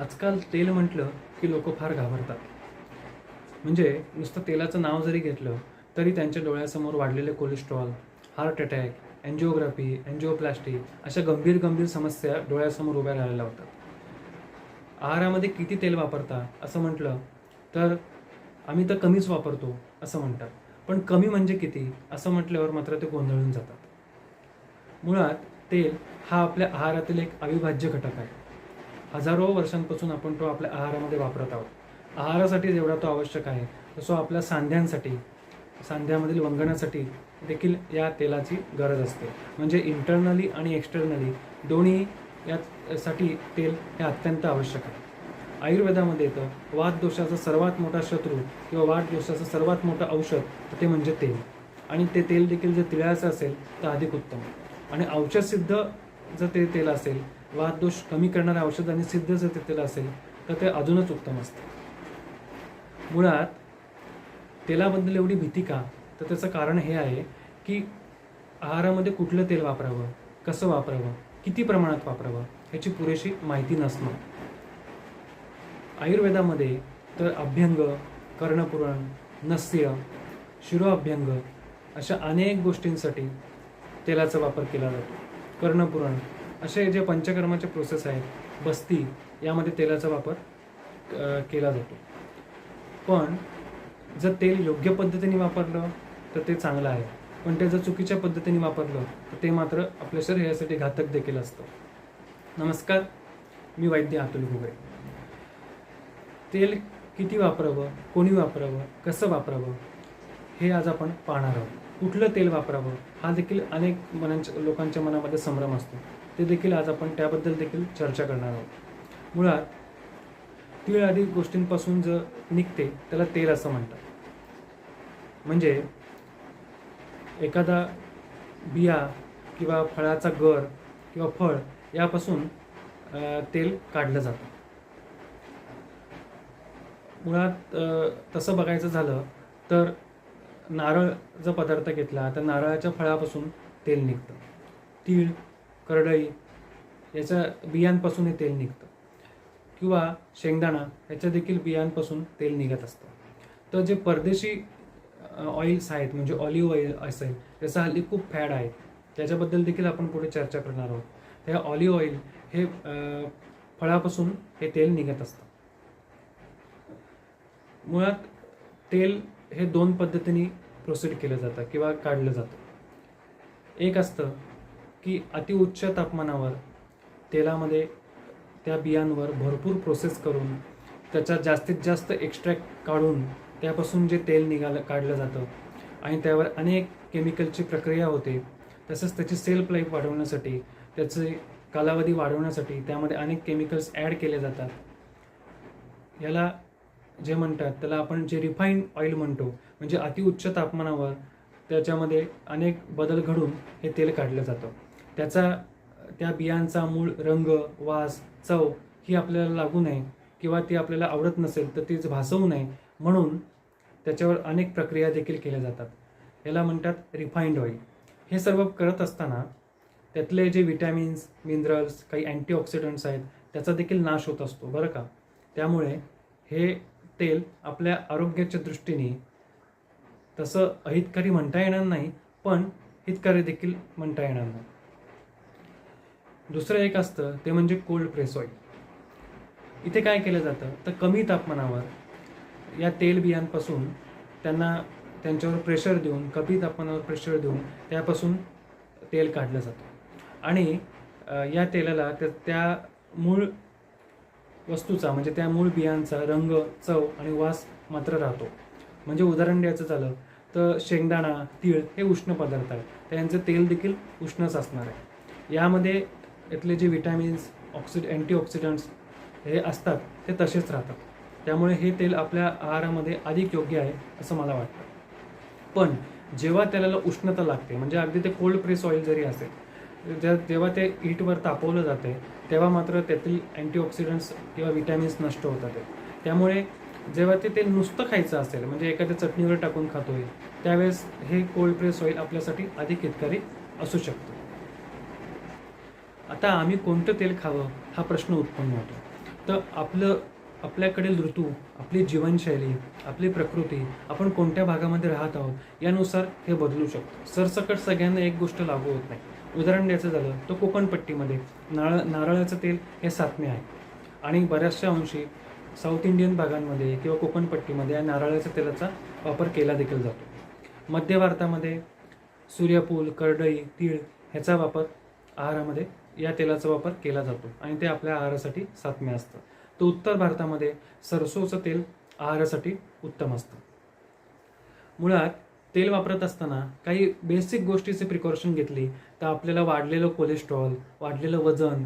आजकाल तेल म्हटलं की लोक फार घाबरतात. म्हणजे नुसतं तेलाचं नाव जरी घेतलं तरी त्यांच्या डोळ्यासमोर वाढलेले cholesterol heart attack angiography angioplasty अशा गंभीर गंभीर समस्या डोळ्यासमोर उभ्या राहायला होतात आहारामध्ये किती तेल वापरता असं म्हटलं तर आम्ही तर कमीच वापरतो असं म्हणतात. पण कमी म्हणजे किती असं म्हटल्यावर मात्र ते गोंधळून जातात. मुळात तेल हा आपल्या आहारातील एक अविभाज्य घटक आहे. हजारो वर्षांपासून आपण तो आपल्या आहारामध्ये वापरत आहोत. आहारासाठी जेवढा तो आवश्यक आहे तसं आपल्या सांध्यांसाठी सांध्यामधील वंगणासाठी देखील या तेलाची गरज असते. म्हणजे इंटरनली आणि एक्सटर्नली दोन्ही यासाठी तेल हे अत्यंत आवश्यक आहे. आयुर्वेदामध्ये येतं वातदोषाचा सर्वात मोठा शत्रू किंवा वातदोषाचं सर्वात मोठं औषध ते म्हणजे तेल. आणि ते तेल देखील जर तिळाचं असेल तर अधिक उत्तम. आणि औषधसिद्ध जर ते तेल असेल वातदोष कमी करणाऱ्या औषध आणि सिद्ध जर ते तेल असेल तर ते अजूनच उत्तम असते. मुळात तेलाबद्दल एवढी भीती का? तर त्याचं कारण हे आहे की आहारामध्ये कुठलं तेल वापरावं कसं वापरावं किती प्रमाणात वापरावं ह्याची पुरेशी माहिती नसणं आयुर्वेदामध्ये तर अभ्यंग कर्णपुराण नस्य शिरोअभ्यंग अशा अनेक गोष्टींसाठी तेलाचा वापर केला जातो. कर्णपुराण असे जे पंचकर्माचे प्रोसेस आहेत बस्ती यामध्ये तेलाचा वापर केला जातो. पण जर तेल योग्य पद्धतीने वापरलं तर ते चांगलं आहे. पण ते जर चुकीच्या पद्धतीने वापरलं तर ते मात्र आपल्या शरीरासाठी घातक देखील असतं. नमस्कार मी वैद्य अतुल घुगरे. तेल किती वापरावं कोणी वापरावं कसं वापरावं हे आज आपण पाहणार आहोत. कुठलं तेल वापरावं हा देखील अनेक मनांच्या लोकांच्या मनामध्ये संभ्रम असतो. ते देखील आज आपण त्याबद्दल देखील चर्चा करणार आहोत. मुळात तीळ आदी गोष्टींपासून जर निघते त्याला तेल असं म्हणतात. म्हणजे एखादा बिया किंवा फळाचा गर किंवा फळ यापासून तेल काढलं जातं. मुळात तसं बघायचं झालं तर नारळ जर पदार्थ घेतला तर नारळाच्या फळापासून तेल निघतं. तीळ करडई याच्या बियांपासून हे तेल निघतं. किंवा शेंगदाणा याच्या देखील बियांपासून तेल निघत असतं. तर जे परदेशी ऑइल्स आहेत म्हणजे ऑलिव्ह ऑइल असेल त्याचा हल्ली खूप फॅड आहे. त्याच्याबद्दल देखील आपण पुढे चर्चा करणार आहोत. त्या ऑलिव्ह ऑइल हे फळापासून हे तेल निघत असतं. मुळात तेल हे दोन पद्धतीने प्रोसीड केलं जातं किंवा काढलं जातं. एक असतं की अतिउच्च तापमानावर तेलामध्ये त्या बियांवर भरपूर प्रोसेस करून त्याचा जास्तीत जास्त एक्स्ट्रॅक्ट काढून त्यापासून जे तेल निघालं काढलं जातं आणि त्यावर अनेक केमिकलची प्रक्रिया होते. तसंच त्याची सेल्फ लाईफ वाढवण्यासाठी त्याचे कालावधी वाढवण्यासाठी त्यामध्ये अनेक केमिकल्स ॲड केले जातात. याला जे म्हणतात त्याला आपण जे रिफाईंड ऑइल म्हणतो म्हणजे अतिउच्च तापमानावर त्याच्यामध्ये अनेक बदल घडून हे तेल काढलं जातं. त्याचा त्या बियांचा मूळ रंग वास चव ही आपल्याला लागू नये किंवा ती आपल्याला आवडत नसेल तर तीच भासवू नये म्हणून त्याच्यावर अनेक प्रक्रिया देखील केल्या जातात. याला म्हणतात रिफाईंड ऑइल हे सर्व करत असताना त्यातले जे विटॅमिन्स मिनरल्स काही अँटीऑक्सिडंट्स आहेत त्याचा देखील नाश होत असतो बरं का? त्यामुळे हे तेल आपल्या आरोग्याच्या दृष्टीने तसं अहितकारी म्हणता येणार नाही पण हितकारी देखील म्हणता येणार नाही. दुसरं एक असतं ते म्हणजे कोल्ड प्रेस ऑइल इथे काय केलं जातं तर कमी तापमानावर या तेल बियांपासून त्यांना त्यांच्यावर प्रेशर देऊन कमी तापमानावर प्रेशर देऊन त्यापासून तेल काढलं जातं. आणि या तेलाला त्या त्या मूळ वस्तूचा म्हणजे त्या मूळ बियांचा रंग चव आणि वास मात्र राहतो. म्हणजे उदाहरण द्यायचं झालं तर शेंगदाणा तीळ हे उष्ण पदार्थ आहेत. त्यांचं तेल देखील उष्णच असणार आहे. यामध्ये इथले जे विटॅमिन्स ऑक्सिड अँटीऑक्सिडंट्स हे असतात ते तसेच राहतात. त्यामुळे हे तेल आपल्या आहारामध्ये अधिक योग्य आहे असं मला वाटतं. पण जेव्हा त्याला उष्णता लागते म्हणजे अगदी ते कोल्ड प्रेस ऑइल जरी असेल जेव्हा ते हीटवर तापवलं जाते तेव्हा मात्र त्यातील अँटीऑक्सिडंट्स किंवा विटॅमिन्स नष्ट होतात. त्यामुळे जेव्हा ते तेल नुसतं खायचं असेल म्हणजे एखाद्या चटणीवर टाकून खातोय त्यावेळेस हे कोल्ड प्रेस ऑइल आपल्यासाठी अधिक हितकारी असू शकतं. आता आम्ही कोणतं तेल खावं हा प्रश्न उत्पन्न होतो. तर आपलं आपल्याकडील ऋतू आपली जीवनशैली आपली प्रकृती आपण कोणत्या भागामध्ये राहत आहोत यानुसार हे बदलू शकतो. सरसकट सगळ्यांना एक गोष्ट लागू होत नाही. उदाहरण द्यायचं झालं तर कोकणपट्टीमध्ये नारळ नारळाचं तेल हे सातमे आहे. आणि बऱ्याचशा अंशी साऊथ इंडियन भागांमध्ये किंवा कोकणपट्टीमध्ये या नारळाच्या तेलाचा वापर केला देखील जातो. मध्य भारतामध्ये सूर्यफूल करडई तीळ ह्याचा वापर आहारामध्ये या तेलाचा वापर केला जातो आणि ते आपल्या आहारासाठी सात्म्य असतं तर उत्तर भारतामध्ये सरसोचं तेल आहारासाठी उत्तम असतं. मुळात तेल वापरत असताना काही बेसिक गोष्टीचे प्रिकॉशन घेतली तर आपल्याला वाढलेलं कोलेस्ट्रॉल वाढलेलं वजन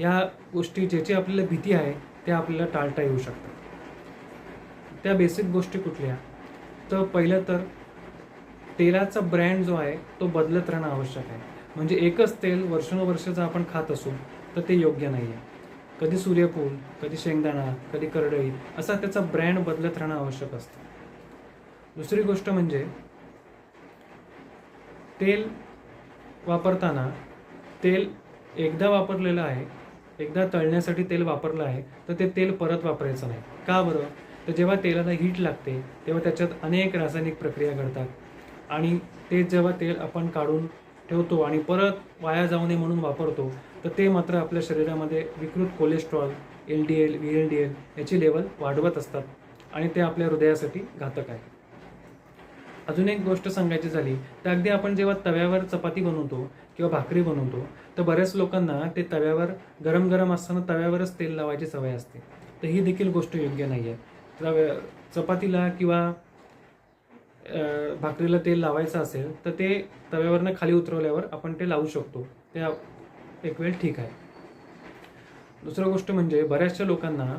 या गोष्टी ज्याची आपल्याला भीती आहे त्या आपल्याला टाळता येऊ शकतात. त्या बेसिक गोष्टी कुठल्या? तर पहिलं तर तेलाचा ब्रँड जो आहे तो बदलत राहणं आवश्यक आहे. म्हणजे एकच तेल वर्षानुवर्ष जर आपण खात असू तर ते योग्य नाही आहे कधी सूर्यफूल कधी शेंगदाणा कधी करडई असा त्याचा ब्रँड बदलत राहणं आवश्यक असतं. दुसरी गोष्ट म्हणजे तेल वापरताना तेल एकदा वापरलेलं आहे एकदा तळण्यासाठी तेल वापरलं आहे तर ते तेल परत वापरायचं नाही. का बरं? तर जेव्हा तेलाला हीट लागते तेव्हा त्याच्यात अनेक रासायनिक प्रक्रिया घडतात. आणि ते जेव्हा तेल आपण काढून ठेवतो आणि परत वाया जाऊ नये म्हणून वापरतो तर ते मात्र आपल्या शरीरामध्ये विकृत cholesterol L D L V L D L याची लेवल वाढवत असतात आणि ते आपल्या हृदयासाठी घातक आहे. अजून एक गोष्ट सांगायची झाली तर अगदी आपण जेव्हा तव्यावर चपाती बनवतो किंवा भाकरी बनवतो तर बऱ्याच लोकांना ते तव्यावर गरम गरम असताना तव्यावरच तेल लावायची सवय असते. तर ही देखील गोष्ट योग्य नाही आहे तव्या चपातीला किंवा भाकरीला तेल लावायचं असेल तर ते तव्यावरनं खाली उतरवल्यावर आपण ते लावू शकतो. ते एक वेळ ठीक आहे. दुसरं गोष्ट म्हणजे बऱ्याचशा लोकांना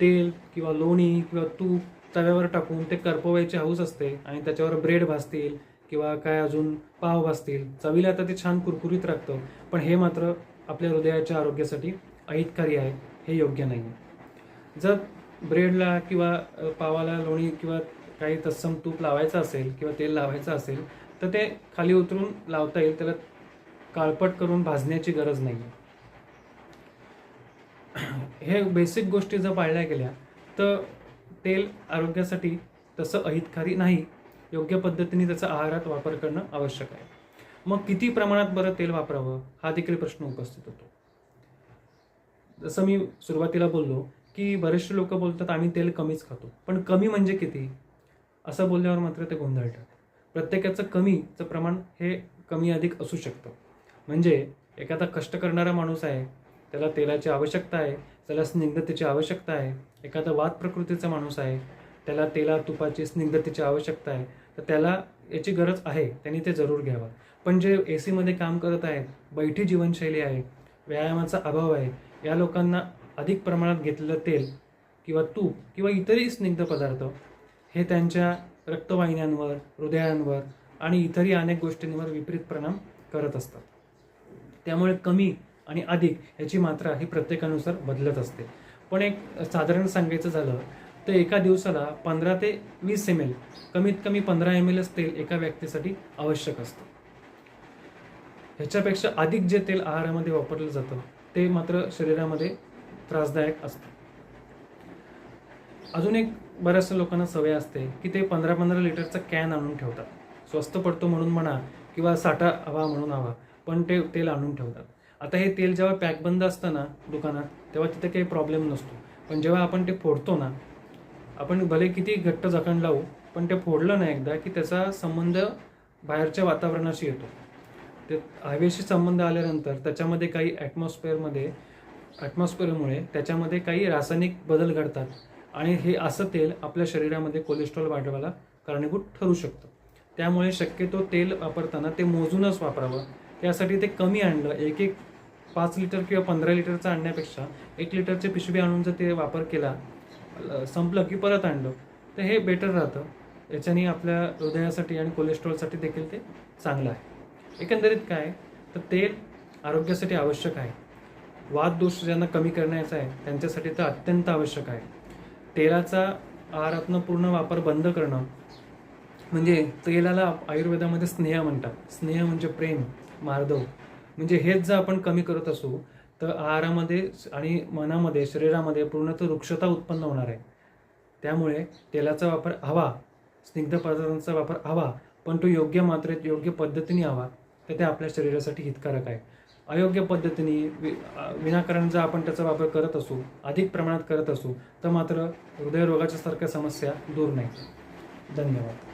तेल किंवा लोणी किंवा तूप तव्यावर टाकून ते करपवायची हाऊस असते आणि त्याच्यावर ब्रेड भाजतील किंवा काय अजून पाव भाजतील. चवीला तर ते छान कुरकुरीत राखतं पण हे मात्र आपल्या हृदयाच्या आरोग्यासाठी अहितकारी आहे हे योग्य नाही. आहे जर ब्रेडला किंवा पावाला लोणी किंवा काही तत्सम तूप लावायचं असेल किंवा तेल लावायचं असेल तर ते खाली उतरून लावता येईल त्याला काळपट करून भाजण्याची गरज नाही हे बेसिक गोष्टी जर पाळल्या गेल्या तर तेल आरोग्यासाठी तसं अहितकारी नाही. योग्य पद्धतीने त्याचा आहारात वापर करणं आवश्यक आहे. मग किती प्रमाणात बरं तेल वापरावं? हा देखील प्रश्न उपस्थित होतो. जसं मी सुरुवातीला बोललो की बरेचसे लोक बोलतात आम्ही तेल कमीच खातो. पण कमी म्हणजे किती? असं बोलल्यावर मात्र ते गोंधळतात प्रत्येकाचं कमीचं प्रमाण हे कमी अधिक असू शकतं. म्हणजे एखादा कष्ट करणारा माणूस आहे त्याला तेलाची आवश्यकता आहे त्याला स्निग्धतेची आवश्यकता आहे एखादा वात प्रकृतीचा माणूस आहे त्याला तेला तुपाची स्निग्धतेची आवश्यकता आहे तर त्याला याची गरज आहे त्यांनी ते जरूर घ्यावं. पण जे ए सीमध्ये काम करत आहेत बैठी जीवनशैली आहे व्यायामाचा अभाव आहे या लोकांना अधिक प्रमाणात घेतलेलं तेल किंवा तूप किंवा इतरही स्निग्ध पदार्थ हे त्यांच्या रक्तवाहिन्यांवर हृदयांवर आणि इतरही अनेक गोष्टींवर विपरीत परिणाम करत असतात. त्यामुळे कमी आणि अधिक ह्याची मात्रा ही प्रत्येकानुसार बदलत असते. पण एक साधारण सांगायचं झालं तर एका दिवसाला पंधरा ते वीस एम एल कमीत कमी पंधरा एम एलच तेल एका व्यक्तीसाठी आवश्यक असतं. ह्याच्यापेक्षा अधिक जे तेल आहारामध्ये वापरलं जातं ते मात्र शरीरामध्ये त्रासदायक असतं. अजून एक बऱ्याचशा लोकांना सवय असते की ते पंधरा पंधरा लिटरचा कॅन आणून ठेवतात. स्वस्त पडतो म्हणून म्हणा किंवा साठा हवा म्हणून हवा पण ते तेल आणून ठेवतात. आता हे तेल जेव्हा पॅक बंद असतं ना दुकानात तेव्हा तिथे काही प्रॉब्लेम नसतो. पण जेव्हा आपण ते फोडतो ना आपण भले किती घट्ट जखण लावू पण ते फोडलं ना एकदा की त्याचा संबंध बाहेरच्या वातावरणाशी येतो. ते हवेशी संबंध आल्यानंतर त्याच्यामध्ये काही ॲटमॉस्फिअरमध्ये ॲटमॉस्फिअरमुळे त्याच्यामध्ये काही रासायनिक बदल घडतात आणि हे असं तेल आपल्या शरीरामध्ये कोलेस्ट्रॉल वाढवायला कारणीभूत ठरू शकतं. त्यामुळे शक्यतो तेल वापरताना ते मोजूनच वापरावं. त्यासाठी ते कमी आणलं. एक एक पाच लिटर किंवा पंधरा लिटरचं आणण्यापेक्षा एक लिटरचे पिशवी आणून जर ते वापर केला संपलं की परत आणलं तर हे बेटर राहतं. याच्याने आपल्या हृदयासाठी आणि कोलेस्ट्रॉलसाठी देखील ते चांगलं आहे. एकंदरीत काय तर तेल आरोग्यासाठी आवश्यक आहे. वाद दोष ज्यांना कमी करण्याचा आहे त्यांच्यासाठी तर अत्यंत आवश्यक आहे. तेलाचा आहारातनं पूर्ण वापर बंद करणं म्हणजे तेलाला आयुर्वेदामध्ये स्नेह म्हणतात. स्नेह म्हणजे प्रेम मार्दव म्हणजे हेच जर आपण कमी करत असू तर आहारामध्ये आणि मनामध्ये शरीरामध्ये पूर्णतः वृक्षता उत्पन्न होणार आहे. त्यामुळे तेलाचा वापर हवा स्निग्ध पदार्थांचा वापर हवा पण तो योग्य मात्रेत योग्य पद्धतीने हवा तर ते आपल्या शरीरासाठी हितकारक आहे. अयोग्य पद्धतीने वि विनाकारण जर आपण त्याचा वापर करत असू अधिक प्रमाणात करत असू तर मात्र हृदयरोगाच्या सारख्या समस्या दूर नाही. धन्यवाद.